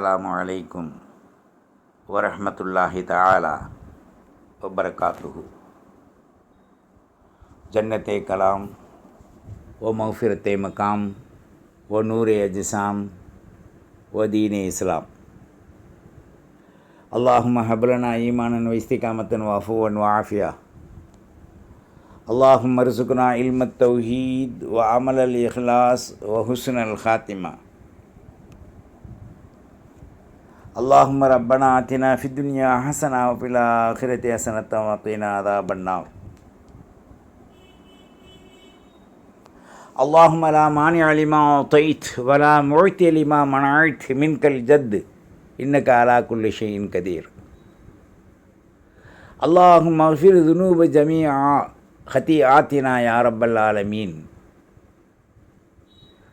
السلام عليكم ورحمة الله تعالى وبركاته. جنت کلام و مغفرت مقام و نور اجسام و دین اسلام. اللهم هب لنا ایمانا و استقامتا و عفوا و عافیہ. اللهم ارزقنا علم التوحید و عمل الإخلاص و حسن اللهم ربنا آتنا في الدنيا حسنة وفي الآخرة حسنة وقنا عذاب النار اللهم لا مانع لما أعطيت ولا معطي لما منعت منك الجد إنك على كل شيء قدير اللهم اغفر ذنوب جميع خطيئاتنا يا رب العالمين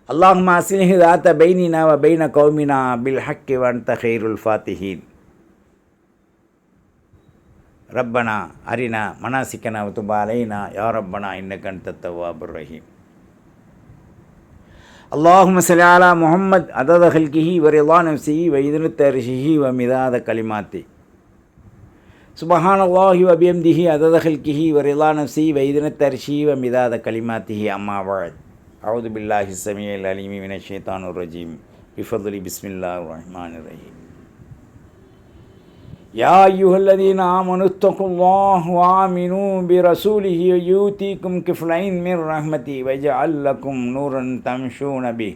اللهم أصلح ذات بيننا وبين قومنا بالحق وأنت خير الفاتحين. ربنا أرنا مناسكنا وتب علينا. يا ربنا إنك أنت التواب الرحيم. اللهم صل على محمد عدد خلقه ورضا نفسه وإذن عرشه ومداد كلماته. سبحان الله وبحمده عدد خلقه ورضا نفسه وإذن عرشه ومداد كلماته. أما بعد. أعوذ بالله السميع العليم من الشيطان الرجيم بفضل بسم الله الرحمن الرحيم يا أيها الذين آمنوا اتقوا الله وآمنوا برسوله يؤتيكم كفلين من رحمته ويجعل لكم نورا تمشون به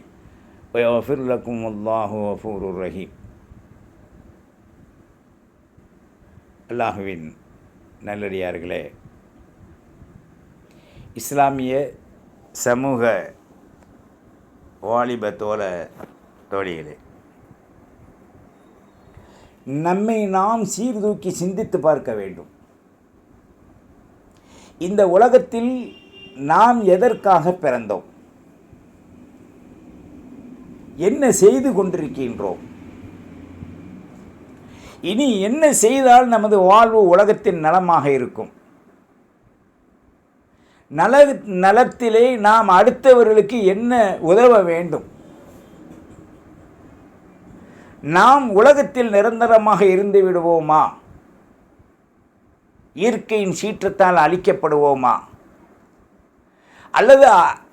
ويغفر لكم الله غفور رحيم அல்லாஹுவின் நல்லடியார்களே இஸ்லாமிய சமூக வாலிப தோழ தோழிகளே. நம்மை நாம் சீர்தூக்கி சிந்தித்து பார்க்க வேண்டும். இந்த உலகத்தில் நாம் எதற்காக பிறந்தோம்? என்ன செய்து கொண்டிருக்கின்றோம்? இனி என்ன செய்தால் நமது வாழ்வு உலகத்தின் நலமாக இருக்கும்? நல நலத்திலே நாம் அடுத்தவர்களுக்கு என்ன உதவ வேண்டும்? நாம் உலகத்தில் நிரந்தரமாக இருந்து விடுவோமா? இயற்கையின் சீற்றத்தால் அழிக்கப்படுவோமா? அல்லது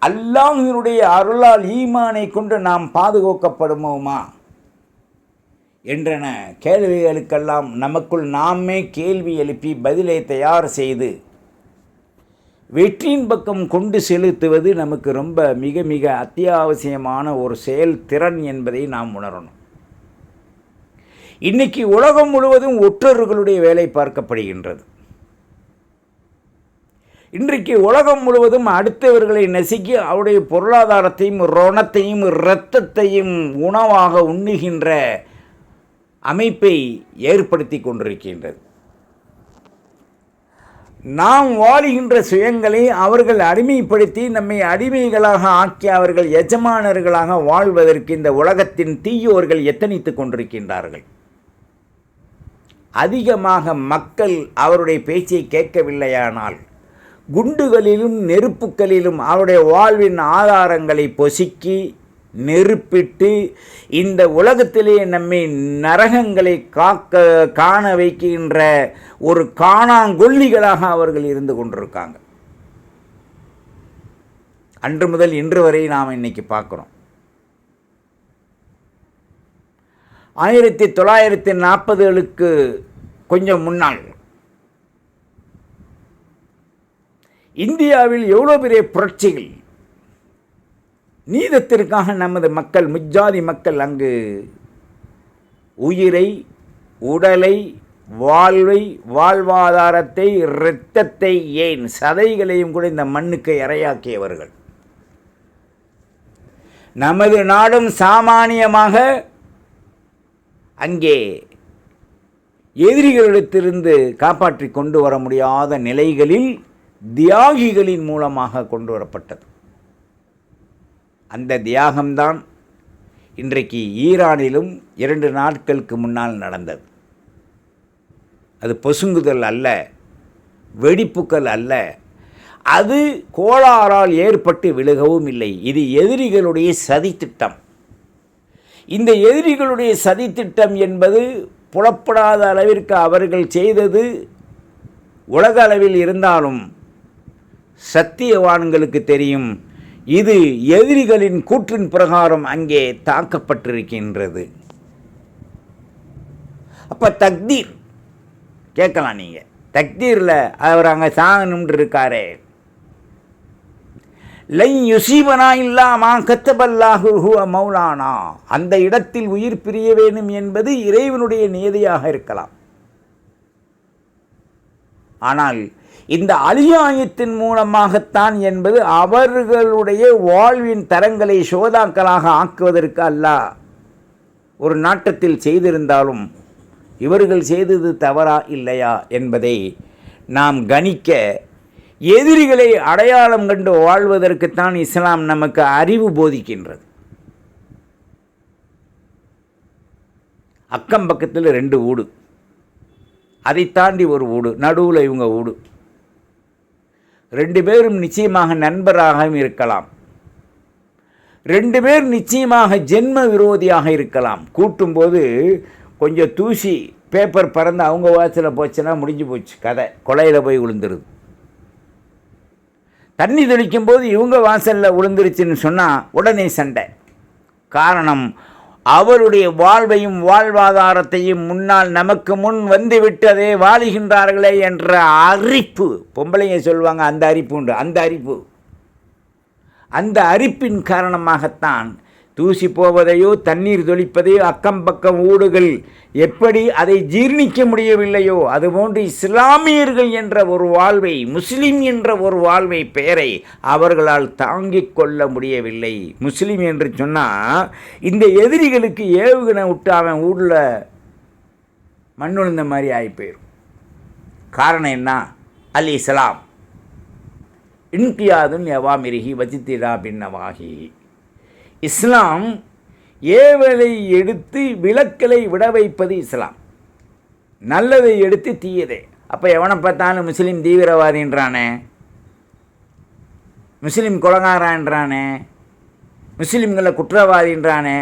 அல்லாஹினுடைய அருளால் ஈமானை கொண்டு நாம் பாதுகாக்கப்படுமோமா என்றன கேள்விகளுக்கெல்லாம் நமக்குள் நாமே கேள்வி எழுப்பி பதிலை தயார் செய்து வெற்றியின் பக்கம் கொண்டு செலுத்துவது நமக்கு ரொம்ப மிக மிக அத்தியாவசியமான ஒரு செயல் திறன் என்பதை நாம் உணரணும். இன்னைக்கு உலகம் முழுவதும் ஒற்றர்களுடைய வேலை பார்க்கப்படுகின்றது. இன்றைக்கு உலகம் முழுவதும் அடுத்தவர்களை நசுக்கி அவருடைய பொருளாதாரத்தையும் ரோணத்தையும் இரத்தத்தையும் உணவாக உண்ணுகின்ற அமைப்பை ஏற்படுத்தி கொண்டிருக்கின்றது. நாம் வாழுகின்ற சுயங்களை அவர்கள் அடிமைப்படுத்தி நம்மை அடிமைகளாக ஆக்கி அவர்கள் எஜமானர்களாக வாழ்வதற்கு இந்த உலகத்தின் தீயோர்கள் எத்தனித்து கொண்டிருக்கின்றார்கள்? அதிகமாக மக்கள் அவருடைய பேச்சை கேட்கவில்லையானால் குண்டுகளிலும் நெருப்புகளிலும் அவருடைய வாழ்வின் ஆதாரங்களை பொசுக்கி நெருப்பிட்டு இந்த உலகத்திலே நம்மை நரகங்களை காக்க காண வைக்கின்ற ஒரு காணாங்கொல்லிகளாக அவர்கள் இருந்து கொண்டிருக்காங்க. அன்று முதல் இன்று வரை நாம் இன்னைக்கு பார்க்குறோம். ஆயிரத்தி தொள்ளாயிரத்தி நாற்பதுகளுக்கு கொஞ்சம் முன்னால் இந்தியாவில் எவ்வளோ பெரிய புரட்சிகள் நீதத்திற்காக நமது மக்கள் முஜாதி மக்கள் அங்கு உயிரை உடலை வாழ்வை வாழ்வாதாரத்தை இரத்தத்தை ஏன் சதைகளையும் கூட இந்த மண்ணுக்கு இரையாக்கியவர்கள். நமது நாடும் சாமானியமாக அங்கே எதிரிகளிடத்திலிருந்து காப்பாற்றி கொண்டு வர முடியாத நிலைகளில் தியாகிகளின் மூலமாக கொண்டு வரப்பட்டது. அந்த தியாகம்தான் இன்றைக்கு ஈரானிலும் இரண்டு நாட்களுக்கு முன்னால் நடந்தது. அது பொசுங்குதல் அல்ல வெடிப்புக்கள் அல்ல. அது கோளாறால் ஏற்பட்டு விழுகவும் இல்லை. இது எதிரிகளுடைய சதித்திட்டம். இந்த எதிரிகளுடைய சதித்திட்டம் என்பது புலப்படாத அளவிற்கு அவர்கள் செய்தது உலக அளவில் இருந்தாலும் சத்தியவான்களுக்கு தெரியும். இது எதிரிகளின் கூற்றின் பிரகாரம் அங்கே தாக்கப்பட்டிருக்கின்றது. அப்போ தக்தீர் கேட்கலாம் நீங்கள் தக்தீரில் அவர் அங்கே சாகணும்னு இருக்காரே லை யுசீபனா இல்லாமா கத்தபல்லாஹு மௌலானா. அந்த இடத்தில் உயிர் பிரிய வேணும் என்பது இறைவனுடைய நியதியாக இருக்கலாம். ஆனால் இந்த அலியாயத்தின் மூலமாகத்தான் என்பது அவர்களுடைய வாழ்வின் தரங்களை சோதாக்களாக ஆக்குவதற்கு அல்ல. ஒரு நாட்டத்தில் செய்திருந்தாலும் இவர்கள் செய்தது தவறா இல்லையா என்பதை நாம் கணிக்க எதிரிகளை அடையாளம் கண்டு வாழ்வதற்குத்தான் இஸ்லாம் நமக்கு அறிவு போதிக்கின்றது. அக்கம் பக்கத்தில் ரெண்டு ஊடு. அதை தாண்டி ஒரு ஊடு நடுவில் இவங்க ஊடு. ரெண்டு பேரும் நிச்சயமாக நண்பராகவும் இருக்கலாம். ரெண்டு பேர் நிச்சயமாக ஜென்ம விரோதியாக இருக்கலாம். கூட்டும்போது கொஞ்சம் தூசி பேப்பர் பறந்து அவங்க வாசலில் போச்சுன்னா முடிஞ்சு போச்சு. கதை. கொலையில் போய் விழுந்துருது தண்ணி தெளிக்கும் போது இவங்க வாசலில் விழுந்துருச்சுன்னு சொன்னால் உடனே சண்டை. காரணம் அவருடைய வாழ்வையும் வாழ்வாதாரத்தையும் முன்னால் நமக்கு முன் வந்துவிட்டதே வாழுகின்றார்களே என்ற அரிப்பு பொம்பளைங்க சொல்லுவாங்க அந்த அரிப்பு உண்டு அந்த அரிப்பு அந்த அரிப்பின் காரணமாகத்தான் தூசி போவதையோ தண்ணீர் தொளிப்பதையோ அக்கம் பக்கம் ஊடுகள் எப்படி அதை ஜீர்ணிக்க முடியவில்லையோ அதுபோன்று இஸ்லாமியர்கள் என்ற ஒரு வாழ்வை முஸ்லீம் என்ற ஒரு வாழ்வை பெயரை அவர்களால் தாங்கிக் கொள்ள முடியவில்லை. முஸ்லீம் என்று சொன்னால் இந்த எதிரிகளுக்கு ஏவுகணை விட்டு அவன் ஊரில் மண்ணுழுந்த மாதிரி ஆகி போயிடும் காரணம் என்ன? அல் இஸ்லாம். இன்கியாதுன் எவாமிருகி வஜித்திரா பின்னவாகி இஸ்லாம் ஏவலை எடுத்து விளக்கலை விட வைப்பது இஸ்லாம். நல்லதை எடுத்து தீயதே. அப்போ எவனை பார்த்தாலும் முஸ்லீம் தீவிரவாதின்றானே முஸ்லீம் கொலகாரான்றானே முஸ்லீம்களை குற்றவாதின்றானே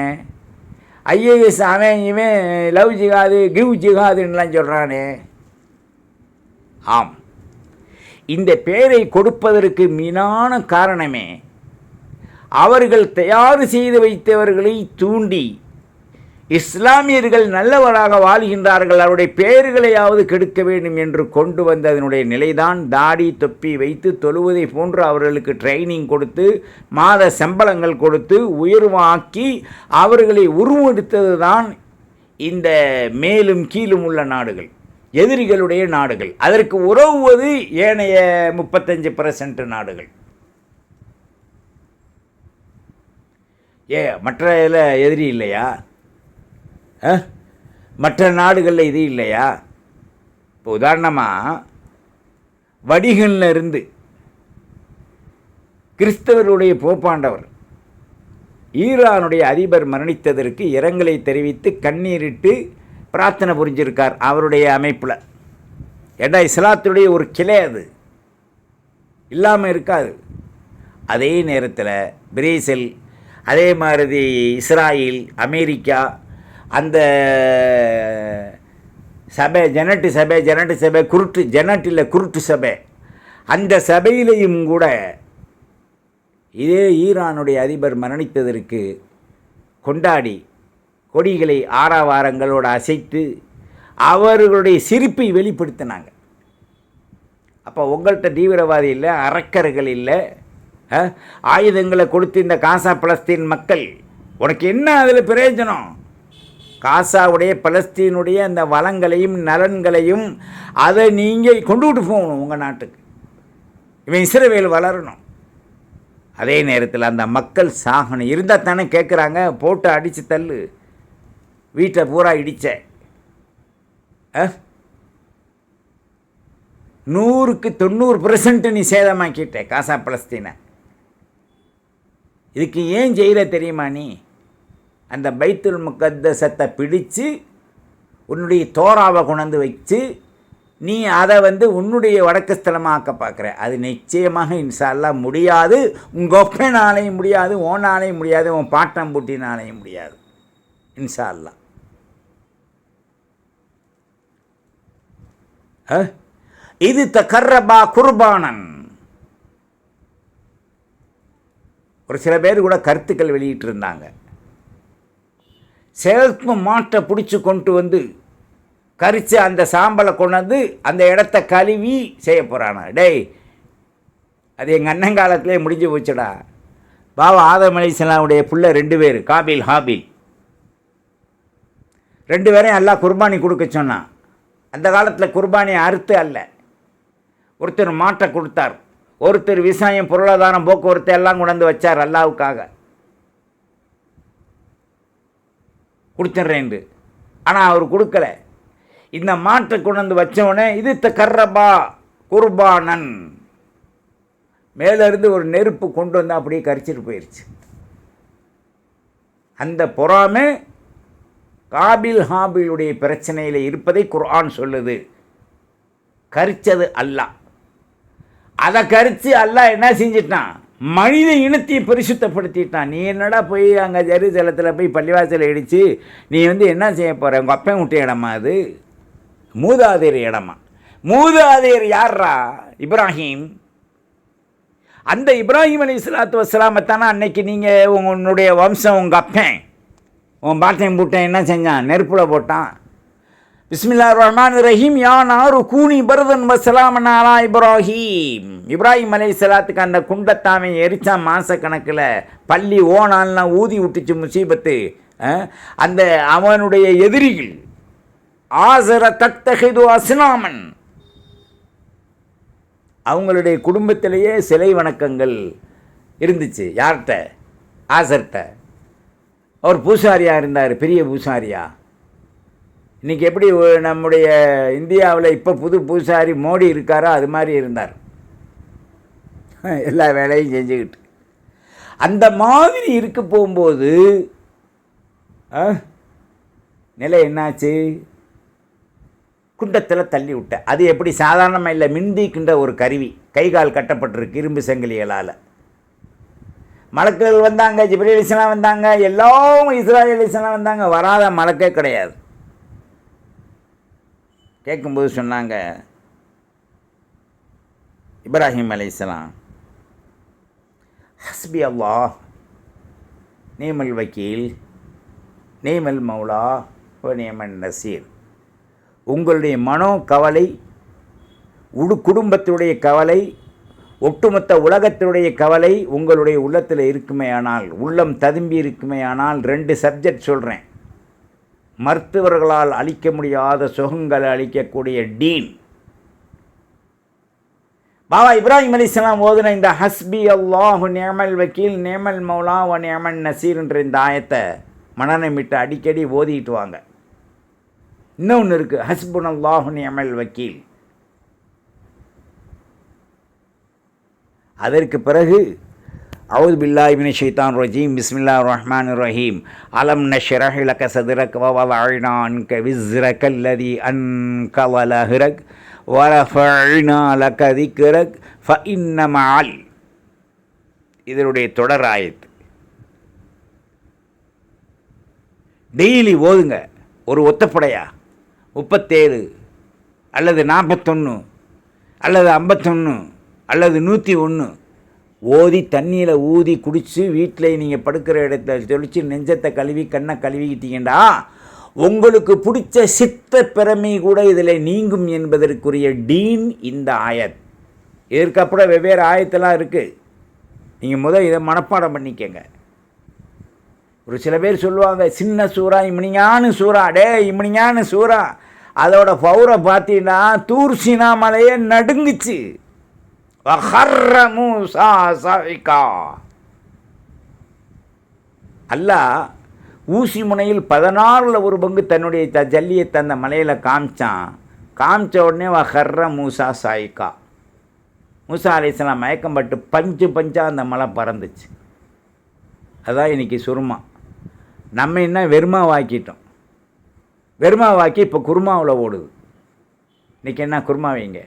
ஐஏஎஸ் அவன் இவன் லவ் ஜிகாது கிவ் ஜிகாதுன்னெலாம் சொல்கிறானே ஆம். இந்த பெயரை கொடுப்பதற்கு மீனான காரணமே அவர்கள் தயார் செய்து வைத்தவர்களை தூண்டி இஸ்லாமியர்கள் நல்லவராக வாழ்கின்றார்கள். அவருடைய பெயர்களையாவது கெடுக்க வேண்டும் என்று கொண்டு வந்த அதனுடைய நிலைதான். தாடி தொப்பி வைத்து தொழுவதை போன்று அவர்களுக்கு ட்ரைனிங் கொடுத்து மாத சம்பளங்கள் கொடுத்து உயர்வாக்கி அவர்களை உருவெடுத்தது தான் இந்த மேலும் கீழும் உள்ள நாடுகள் எதிரிகளுடைய நாடுகள். அதற்கு உறவுவது ஏனைய முப்பத்தஞ்சு பர்சன்ட் நாடுகள். ஏ மற்ற இதில் எதிரி இல்லையா? ஆ? மற்ற நாடுகளில் இது இல்லையா? இப்போ உதாரணமாக வடிகளில் இருந்து கிறிஸ்தவருடைய போப்பாண்டவர் ஈரானுடைய அதிபர் மரணித்ததற்கு இரங்கலை தெரிவித்து கண்ணீரிட்டு பிரார்த்தனை புரிஞ்சிருக்கார் அவருடைய அமைப்பில். ஏடா இஸ்லாத்துடைய ஒரு கிளை அது? இல்லாமல் இருக்காது. அதே நேரத்தில் பிரேசில் அதே மாதிரி இஸ்ராயில் அமெரிக்கா அந்த சபை ஜனட்டு சபை ஜனட்டு சபை குருட்டு ஜனட்டு இல்லை குருட்டு சபை அந்த சபையிலையும் கூட இதே ஈரானுடைய அதிபர் மரணித்ததற்கு கொண்டாடி கொடிகளை ஆறாவாரங்களோடு அசைத்து அவர்களுடைய சிரிப்பை வெளிப்படுத்தினாங்க. அப்போ உங்கள்கிட்ட தீவிரவாதி இல்லை அறக்கர்கள் இல்லை ஆயுதங்களை கொடுத்து இந்த காசா பலஸ்தீன் மக்கள் உனக்கு என்ன அதில் பிரயோஜனம்? காசாவுடைய பலஸ்தீனுடைய அந்த வளங்களையும் நலன்களையும் அதை நீங்கள் கொண்டு விட்டு போகணும் உங்கள் நாட்டுக்கு. இவன் இஸ்ரவேல் வளரணும். அதே நேரத்தில் அந்த மக்கள் சாகணும். இருந்தால் தானே கேட்குறாங்க போட்டு அடித்து தள்ளு. வீட்டை பூரா இடித்த நூறுக்கு தொண்ணூறு பர்சன்ட் நீ சேதமாக்கிட்ட காசா பலஸ்தீனை. இதுக்கு ஏன் ஜெயில தெரியுமா நீ? அந்த பைத்துல் முக்கத்தசத்தை பிடித்து உன்னுடைய தோராவை கொண்டாந்து வச்சு நீ அதை வந்து உன்னுடைய வடக்கு ஸ்தலமாக்க பார்க்குற. அது நிச்சயமாக இன்ஷால்லா முடியாது. உங்கள் ஒப்பனாலையும் முடியாது ஓனாலையும் முடியாது உன் பாட்டம் பூட்டினாலையும் முடியாது. இன்ஷால்லா இது தகர்ரபா குர்பானன். ஒரு சில பேர் கூட கருத்துக்கள் வெளியிட்டு இருந்தாங்க மாட்டை பிடிச்சி கொண்டு வந்து கரித்து அந்த சாம்பலை கொண்டு வந்து அந்த இடத்த கழுவி செய்ய போகிறானா டேய் அது எங்கள் அண்ணன் காலத்திலே முடிஞ்சு போச்சுடா. பாபா ஆதம் அலிஸ்லாமுடைய புள்ள ரெண்டு பேர் காபில் ஹாபில். ரெண்டு பேரையும் எல்லாம் குர்பானி கொடுக்க சொன்னான். அந்த காலத்தில் குர்பானி அறுத்து அல்ல. ஒருத்தர் மாட்டை கொடுத்தார். ஒருத்தர் விவசாயம் பொருளாதாரம் போக்குவரத்து எல்லாம் கொண்டாந்து வச்சார் அல்லாவுக்காக. கொடுத்துட்றேன்டு ஆனால் அவர் கொடுக்கல. இந்த மாட்டை கொண்டு வந்து வச்சவொடனே இது கர்ரபா குர்பானன். மேலேருந்து ஒரு நெருப்பு கொண்டு வந்து அப்படியே கரிச்சிட்டு போயிடுச்சு அந்த பொறாமை காபில் ஹாபிலுடைய பிரச்சனையில் இருப்பதை குர்ஆன் சொல்லுது. கரிச்சது அல்லாஹ் அதை கரித்து எல்லாம் என்ன செஞ்சிட்டான்? மனித இனத்தை பரிசுத்தப்படுத்திட்டான். நீ என்னடா போய் அங்கே ஜெருசலத்தில் போய் பள்ளிவாசல் இடித்து நீ வந்து என்ன செய்ய போகிற உங்கள் அப்பன் விட்ட இடமா அது? மூதாதையர் இடமா? மூதாதையர் யார்ரா இப்ராஹிம். அந்த இப்ராஹிம் அலி இஸ்லாத்து வஸ்லாமத்தானே அன்னைக்கு நீங்கள் உன்னுடைய வம்சம் உங்கள் அப்பன். உன் பாட்டையும் பூட்டன் என்ன செஞ்சான்? நெருப்பில் போட்டான். பிஸ்மில்லா ரஹ்மான் ரஹீம் யா நாரு கூனி பரதன் வசலாமன் அலா இப்ராஹிம் இப்ராஹிம் அலை சலாத்துக்கு அந்த குண்டத்தாமை எரிச்சா மாதக்கணக்கில் கணக்கில் பள்ளி ஓனால்லாம் ஊதி விட்டுச்சு முசீபத்து அந்த அவனுடைய எதிரிகள் ஆசர தத்தகிது அசுனாமன் அவங்களுடைய குடும்பத்திலேயே சிலை வணக்கங்கள் இருந்துச்சு. யார்கிட்ட? ஆசர்கிட்ட. அவர் பூசாரியாக இருந்தார் பெரிய பூசாரியா. இன்றைக்கி எப்படி நம்முடைய இந்தியாவில் இப்போ புது பூசாரி மோடி இருக்காரோ அது மாதிரி இருந்தார். எல்லா வேலையும் செஞ்சுக்கிட்டு. அந்த மாதிரி இருக்க போகும்போது ஆ, நிலை என்னாச்சு? குண்டத்தில் தள்ளி விட்டேன் அது எப்படி சாதாரணமாக இல்லை மிந்திக்கின்ற ஒரு கருவி. கை கால் கட்டப்பட்டிருக்கு இரும்பு சங்கிலிகளால். மலக்குகள் வந்தாங்க ஜிப்ரீல் வந்தாங்க எல்லாம் இஸ்ராயலிசனாக வந்தாங்க வராத மலக்கே கிடையாது. கேட்கும்போது சொன்னாங்க இப்ராஹிம் அலைஹிஸ்ஸலாம் ஹஸ்பி அல்லா நீமல் வக்கீல் நேமல் மௌலா நியமன் நசீர். உங்களுடைய மனோ கவலை உடு குடும்பத்துடைய கவலை ஒட்டுமொத்த உலகத்தினுடைய கவலை உங்களுடைய உள்ளத்தில் இருக்குமே ஆனால் உள்ளம் ததும்பி இருக்குமே ஆனால் ரெண்டு சப்ஜெக்ட் சொல்கிறேன் மருத்துவர்களால் அளிக்க முடியாத சுகங்களை அளிக்கக்கூடிய டீன். பாபா இப்ராஹிம் அலிஸ்லாம் ஓதுன இந்த ஹஸ்பி அல்லாஹு நேமல் வக்கீல் நேமல் மௌலா வ நேமன் நசீர்ன்ற இந்த ஆயத்தை மனநமிட்டு அடிக்கடி ஓதிட்டு வாங்க. இன்னொன்று இருக்குது ஹஸ்புன் அல்லாஹு நேமல் வக்கீல். அதற்கு பிறகு அவுது பில்லாஹி மின ஷைத்தான் ரஜீம். பிஸ்மில்லா ரஹ்மான் ரஹீம். அலம் நஷ்ரஹ் லக சதுரக் வ வதஅனா அன்க விஸ்ரக அல்லதி அன்கல லஹ்ரக் வரஃபஅனா லக திக்ரக் ஃபஇன்ன இதனுடைய தொடர் ஆயத்து. டெய்லி ஓதுங்க. ஒரு ஒத்தப்படையா? முப்பத்தேழு அல்லது நாற்பத்தொன்று அல்லது ஐம்பத்தொன்று அல்லது நூற்றி ஒன்று ஓதி தண்ணியில் ஊதி குடித்து வீட்டில் நீங்கள் படுக்கிற இடத்துல தெளித்து நெஞ்சத்தை கழுவி கண்ணை கழுவிக்கிட்டீங்கடா. உங்களுக்கு பிடிச்ச சித்த பிறமை கூட இதில் நீங்கும் என்பதற்குரிய டீன் இந்த ஆயத். இதற்கப்புறம் வெவ்வேறு ஆயத்தெல்லாம் இருக்குது நீங்கள் முதல் இதை மனப்பாடம் பண்ணிக்கங்க. ஒரு சில பேர் சொல்லுவாங்க சின்ன சூறா இம்னியான சூறா. டே இம்னியான சூறா. அதோட பௌரை பார்த்தீங்கன்னா தூர் மலையே நடுங்குச்சு. அல்லாஹ் ஊசி முனையில் பதினாறில் ஒரு பங்கு தன்னுடைய த ஜல்லியை தந்த மலையில் காமிச்சான். காமிச்ச உடனே வஹர்ர மூசா சாய்கா மூசா அலிஸ்லாம் மயக்கம் பட்டு பஞ்சு பஞ்சாக அந்த மலை பறந்துச்சு. அதான் இன்னைக்கு சுருமா. நம்ம என்ன வெறுமா வாக்கிட்டோம். வெறுமா வாக்கி இப்போ குருமாவில் ஓடுது. இன்றைக்கி என்ன குருமா வைங்க?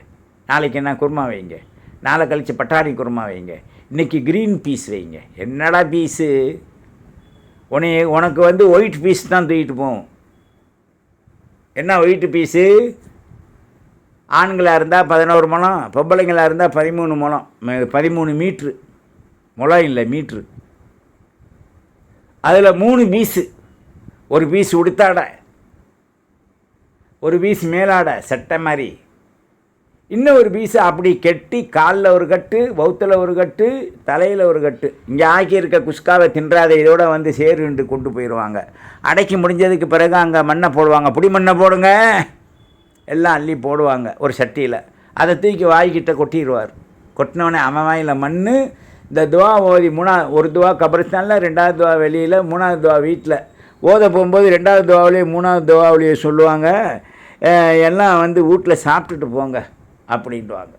நாளைக்கு என்ன குருமா வைங்க? நாளை கழித்து பட்டாணி குருமா வைங்க. இன்றைக்கி க்ரீன் பீஸ் வைங்க. என்னடா பீஸு உன்னை உனக்கு வந்து ஒயிட் பீஸ் தான் தூக்கிட்டு போகும் என்ன ஒயிட் பீஸு ஆண்களாக இருந்தால் பதினோரு முளம் பொம்பளைங்களாக இருந்தால் பதிமூணு முளம் பதிமூணு மீட்ரு முளம் இல்லை மீட்ரு அதில் மூணு பீஸு ஒரு பீஸ் உடுத்தாடை. ஒரு பீஸ் மேலாடை சட்டை மாதிரி. இன்னும் ஒரு பீஸு அப்படி கெட்டி காலில் ஒரு கட்டு வவுத்தில் ஒரு கட்டு தலையில் ஒரு கட்டு. இங்கே ஆக்கி இருக்க குஸ்காவை தின்றாத இதோட வந்து சேருன்ட்டு கொண்டு போயிடுவாங்க அடைக்கி முடிஞ்சதுக்கு பிறகு அங்கே மண்ணை போடுவாங்க. புடி மண்ணை போடுங்க. எல்லாம் அள்ளி போடுவாங்க ஒரு சட்டியில். அதை தூக்கி வாய்க்கிட்ட கொட்டிடுவார். கொட்டினோடனே அவன் வாயில் மண் இந்த துவா ஓதி மூணா ஒரு துவா கபரிஸ்தானில் ரெண்டாவது துவா வெளியில் மூணாவது துவா வீட்டில் ஓத போகும்போது ரெண்டாவது துவாவிலேயே மூணாவது துவாவிலேயே சொல்லுவாங்க. எல்லாம் வந்து வீட்டில் சாப்பிட்டுட்டு போங்க. அப்படின்ட்டுவாங்க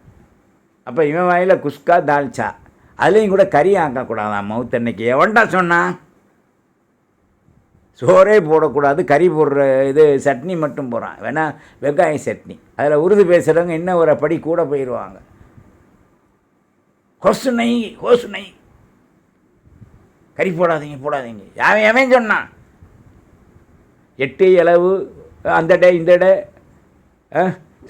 அப்போ இவன் வாயில் குஸ்கா தால்ச்சா. அதுலேயும் கூட கறி ஆக்கக்கூடாதான் மவுத்தன்னைக்கு எவன்டா சொன்னான் சோறே போடக்கூடாது கறி போடுற இது சட்னி மட்டும் போகிறான் வேணா வெங்காய சட்னி. அதில் உருது பேசுகிறவங்க இன்னும் ஒரு படி கூட போயிடுவாங்க கொசுனை கொசுனை கறி போடாதீங்க போடாதீங்க. யாவன் எவன் சொன்னான். எட்டு இளவு அந்த டே இந்த டே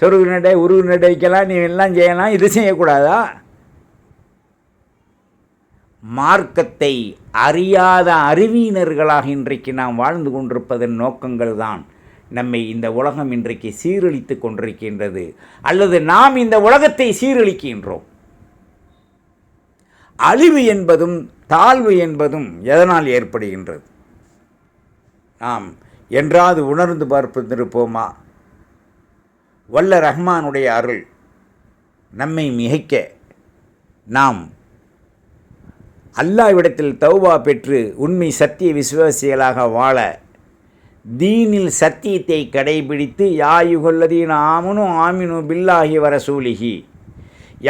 சொருகு நடை உருகு நடைக்கெல்லாம் நீ எல்லாம் செய்யலாம் இது செய்யக்கூடாதா? மார்க்கத்தை அறியாத அறிவியினர்களாக இன்றைக்கு நாம் வாழ்ந்து கொண்டிருப்பதன் நோக்கங்கள் தான் நம்மை இந்த உலகம் இன்றைக்கு சீரழித்து கொண்டிருக்கின்றது. அல்லது நாம் இந்த உலகத்தை சீரழிக்கின்றோம். அழிவு என்பதும் தாழ்வு என்பதும் எதனால் ஏற்படுகின்றது? நாம் என்றாவது உணர்ந்து பார்ப்பதிருப்போமா வல்ல ரஹ்மானுடைய அருள் நம்மை மிகைக்க நாம் அல்லாவிடத்தில் தௌபா பெற்று உண்மை சத்திய விசுவாசிகளாக வாழ தீனில் சத்தியத்தை கடைபிடித்து யாயுகல்லதீன் ஆமனு ஆமினு வர சூலிகி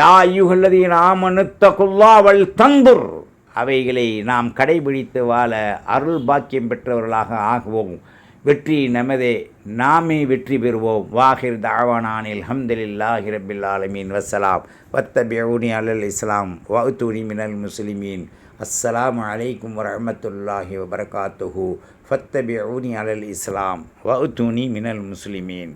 யாயுகல்லதீன் ஆமனு தகுல்லாவல் தந்துர். அவைகளை நாம் கடைபிடித்து வாழ அருள் பாக்கியம் பெற்றவர்களாக ஆகுவோம். வெற்றி நமதே நாமே வெற்றி பெறுவோம். வாஹிர் தாவானானில் ஹம்தலில்லாஹி ரப்பில் ஆலமீன். வத்த பியூனி அலல் இஸ்லாம். வஅத்தூனி மினல் முஸ்லிமீன். அஸ்ஸலாமு அலைக்கும் வரமத்துல்லாஹி வபரகாத்துஹூ. ஃபத்த பியூனி அலல் இஸ்லாம். வஅத்தூனி மினல் முஸ்லிமீன்.